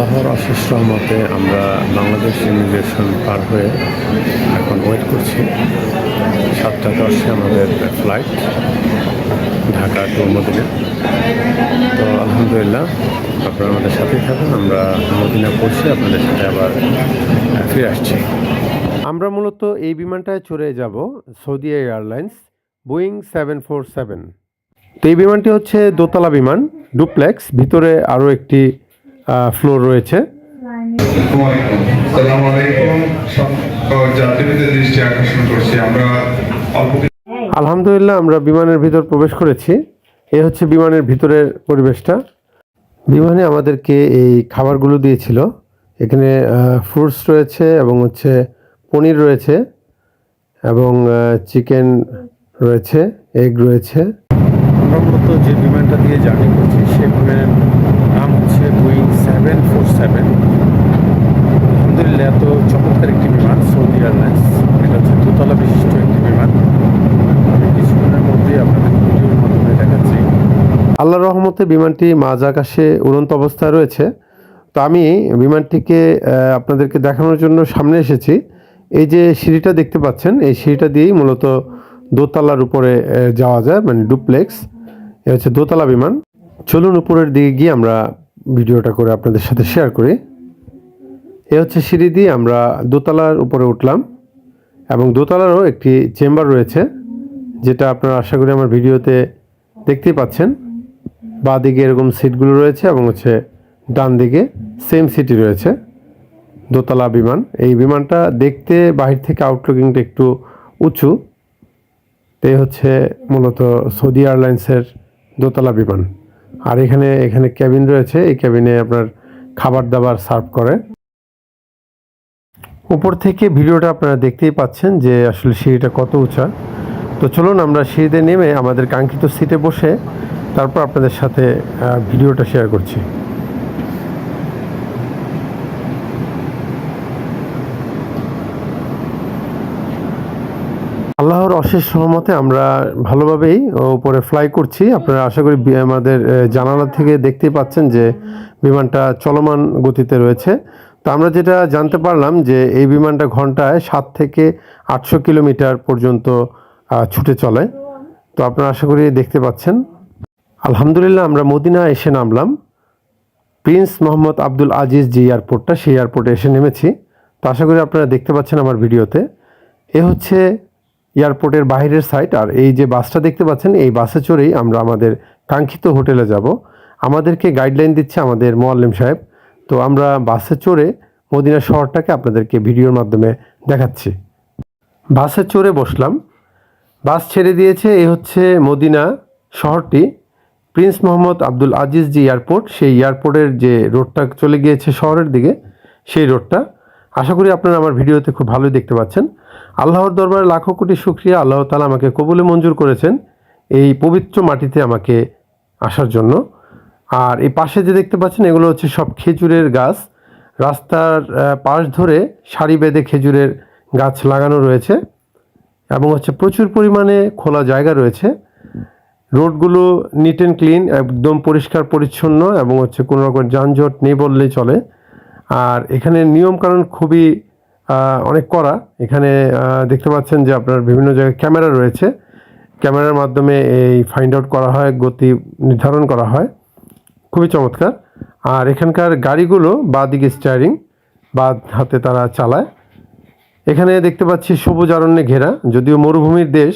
আল্লাহর অশেষ রহমতে আমরা বাংলাদেশ ইমিগ্রেশন পার হয়ে এখন ওয়েট করছি। সাতটা দশে আমাদের ফ্লাইট ঢাকা টু মদিনা। তো আলহামদুলিল্লাহ, আপনারা আমাদের সাথেই থাকুন, আমরা মদিনা পৌঁছে আপনাদের সাথে আবার ফিরে আসছি। আমরা মূলত এই বিমানটায় চড়ে যাব Saudi airlines Boeing seven four seven. তো এই বিমানটি হচ্ছে দোতলা বিমান, ডুপ্লেক্স, ভিতরে আরও একটি ফ্লোর রয়েছে। আলহামদুলিল্লাহ, আমরা বিমানের ভিতর প্রবেশ করেছি। এ হচ্ছে বিমানের ভিতরের পরিবেশটা। বিমানে আমাদেরকে এই খাবারগুলো দিয়েছিল। এখানে ফ্রুটস রয়েছে এবং হচ্ছে পনির রয়েছে এবং চিকেন রয়েছে এগ রয়েছে। আমরা মূলত যে বিমানটা দিয়ে জার্নি করছি হচ্ছে সেভেন ফোর সেভেন আলহামদুলিল্লাহ এত চমৎকার একটি বিমান সৌদি এয়ারলাইন্স এটা হচ্ছে দোতলা বিশিষ্ট একটি বিমান আমি আপনাদের মাধ্যমে দেখাচ্ছি আল্লাহর রহমতে বিমানটি মাঝ আকাশে উড়ন্ত অবস্থায় রয়েছে তো আমি বিমানটিকে আপনাদেরকে দেখানোর জন্য সামনে এসেছি এই যে সিঁড়িটা দেখতে পাচ্ছেন এই সিঁড়িটা দিয়েই মূলত দোতলার উপরে যাওয়া যায় মানে ডুপ্লেক্স এ হচ্ছে দোতলা বিমান চলুন উপরের দিকে গিয়ে আমরা ভিডিওটা করে আপনাদের সাথে শেয়ার করি। এ হচ্ছে সিঁড়ি দিয়ে আমরা দোতলার উপরে উঠলাম এবং দোতলারও একটি চেম্বার রয়েছে, যেটা আপনারা আশা করি আমার ভিডিওতে দেখতেই পাচ্ছেন। বাঁ দিকে এরকম সিটগুলো রয়েছে এবং হচ্ছে ডান দিকে সেম সিটি রয়েছে, দোতলা বিমান। এই বিমানটা দেখতে বাহির থেকে আউটলুকিংটা একটু উঁচু। তো এই হচ্ছে মূলত সৌদি এয়ারলাইন্সের দোতলা বিমান। আর এখানে এখানে ক্যাবিন রয়েছে। এই ক্যাবিনে আপনার খাবার দাবার সার্ভ করে। উপর থেকে ভিডিওটা আপনারা দেখতেই পাচ্ছেন যে আসলে সিঁড়িটা কত উঁচা। তো চলুন আমরা সিঁড়িতে নেমে আমাদের কাঙ্ক্ষিত সিটে বসে তারপর আপনাদের সাথে ভিডিওটা শেয়ার করছি আল্লাহর অশেষ সহমতে আমরা ভালোভাবেই উপরে ফ্লাই করছি। আপনারা আশা করি আমাদের জানালা থেকে দেখতেই পাচ্ছেন যে বিমানটা চলমান গতিতে রয়েছে। তো আমরা যেটা জানতে পারলাম যে এই বিমানটা ঘন্টায় সাত থেকে আটশো কিলোমিটার পর্যন্ত ছুটে চলে। তো আপনারা আশা করি দেখতে পাচ্ছেন। আলহামদুলিল্লাহ আমরা মদিনা এসে নামলাম। প্রিন্স মোহাম্মদ আব্দুল আজিজ যে এয়ারপোর্টটা, সেই এয়ারপোর্টে এসে নেমেছি। তো আশা করি আপনারা দেখতে পাচ্ছেন আমার ভিডিওতে। এ হচ্ছে এয়ারপোর্টের বাইরের সাইড আর এই যে বাসটা দেখতে পাচ্ছেন, এই বাসে চড়েই আমরা আমাদের কাঙ্ক্ষিত হোটেলে যাব। আমাদেরকে গাইডলাইন দিচ্ছে আমাদের মোয়াল্লিম সাহেব। তো আমরা বাসে চড়ে মদিনা শহরটাকে আপনাদেরকে ভিডিওর মাধ্যমে দেখাচ্ছি। বাসে চড়ে বসলাম। বাস ছেড়ে দিয়েছে, এই হচ্ছে মদিনা শহরটি। প্রিন্স মোহাম্মদ আব্দুল আজিজ যে এয়ারপোর্ট, সেই এয়ারপোর্টের যে রোডটা চলে গিয়েছে শহরের দিকে, সেই রোডটা। আশা করি আপনারা আমার ভিডিওতে খুব ভালোই দেখতে পাচ্ছেন। আল্লাহর দরবারে লাখো কোটি শুক্রিয়া। আল্লাহ তালা আমাকে কবুলে মঞ্জুর করেছেন এই পবিত্র মাটিতে আমাকে আসার জন্য। আর এই পাশে যে দেখতে পাচ্ছেন, এগুলো হচ্ছে সব খেজুরের গাছ। রাস্তার পাশ ধরে সারি বেঁধে খেজুরের গাছ লাগানো রয়েছে এবং হচ্ছে প্রচুর পরিমাণে খোলা জায়গা রয়েছে। রোডগুলো নিট অ্যান্ড ক্লিন, একদম পরিষ্কার, পরিচ্ছন্ন এবং হচ্ছে কোনো রকম যানজট নেই বললেই চলে। আর এখানে নিয়মকানুন খুবই অনেক করা এখানে দেখতে পাচ্ছেন যে আপনার বিভিন্ন জায়গায় ক্যামেরা রয়েছে। ক্যামেরার মাধ্যমে এই ফাইন্ড আউট করা হয়, গতি নির্ধারণ করা হয়। খুবই চমৎকার। আর এখানকার গাড়িগুলো বা দিকে স্টারিং বা হাতে তারা চালায়। এখানে দেখতে পাচ্ছি সবুজ অরণ্যে ঘেরা, যদিও মরুভূমির দেশ।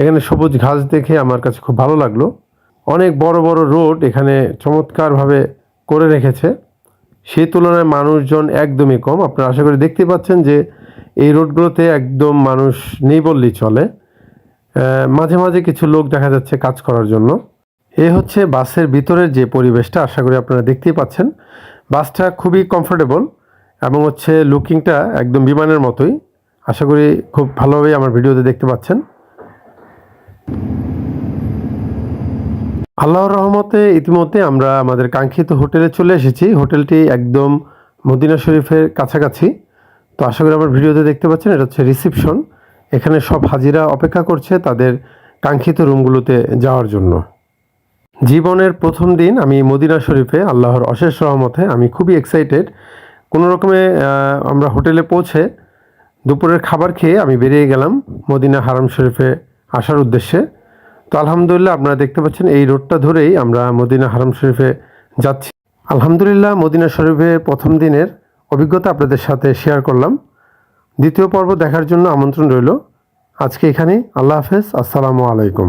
এখানে সবুজ ঘাস দেখে আমার কাছে খুব ভালো লাগল। অনেক বড় বড় রোড এখানে চমৎকারভাবে করে রেখেছে। সেই তুলনায় মানুষজন একদমই কম। আপনারা আশা করি দেখতে পাচ্ছেন যে এই রোডগুলোতে একদম মানুষ নেই বললেই চলে। মাঝে মাঝে কিছু লোক দেখা যাচ্ছে কাজ করার জন্য। এ হচ্ছে বাসের ভিতরের যে পরিবেশটা, আশা করি আপনারা দেখতেই পাচ্ছেন। বাসটা খুবই কমফোর্টেবল এবং হচ্ছে লুকিংটা একদম বিমানের মতোই। আশা করি খুব ভালোভাবেই আমার ভিডিওতে দেখতে পাচ্ছেন। আল্লাহর রহমতে ইতিমধ্যে আমরা আমাদের কাঙ্ক্ষিত হোটেলে চলে এসেছি। হোটেলটি একদম মদিনা শরীফের কাছাকাছি। তো আশা করি আমার ভিডিওতে দেখতে পাচ্ছেন, এটা হচ্ছে রিসিপশন। এখানে সব হাজিরা অপেক্ষা করছে তাদের কাঙ্ক্ষিত রুমগুলোতে যাওয়ার জন্য। জীবনের প্রথম দিন আমি মদিনা শরীফে আল্লাহর অশেষ রহমতে আমি খুবই এক্সাইটেড কোনো রকমে আমরা হোটেলে পৌঁছে দুপুরের খাবার খেয়ে আমি বেরিয়ে গেলাম মদিনা হারাম শরীফে আসার উদ্দেশ্যে। তো আলহামদুলিল্লাহ আপনারা দেখতে পাচ্ছেন, এই রোডটা ধরেই আমরা মদিনা হারাম শরীফে যাচ্ছি। আলহামদুলিল্লাহ, মদিনা শরীফে প্রথম দিনের অভিজ্ঞতা আপনাদের সাথে শেয়ার করলাম। দ্বিতীয় পর্ব দেখার জন্য আমন্ত্রণ রইল। আজকে এখানে আল্লাহ হাফেজ, আসসালামু আলাইকুম।